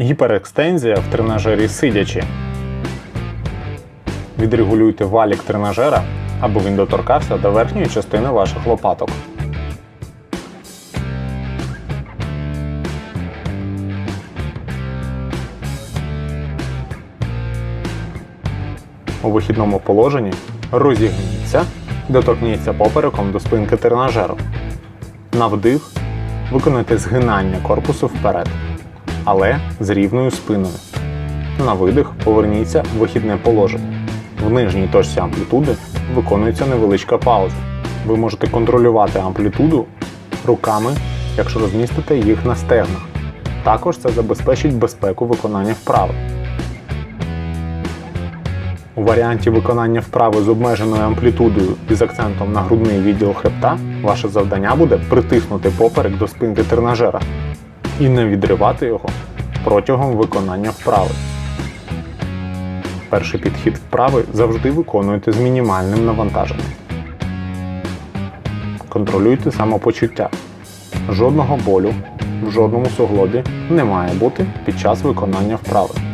Гіперекстензія в тренажері сидячи. Відрегулюйте валік тренажера, аби він доторкався до верхньої частини ваших лопаток. У вихідному положенні розігніться, доторкніться попереком до спинки тренажеру. На вдих виконайте згинання корпусу вперед, але з рівною спиною. На видих поверніться в вихідне положення. В нижній точці амплітуди виконується невеличка пауза. Ви можете контролювати амплітуду руками, якщо розмістите їх на стегнах. Також це забезпечить безпеку виконання вправи. У варіанті виконання вправи з обмеженою амплітудою і з акцентом на грудний відділ хребта ваше завдання буде притиснути поперек до спинки тренажера і не відривати його протягом виконання вправи. Перший підхід вправи завжди виконуйте з мінімальним навантаженням. Контролюйте самопочуття. Жодного болю в жодному суглобі не має бути під час виконання вправи.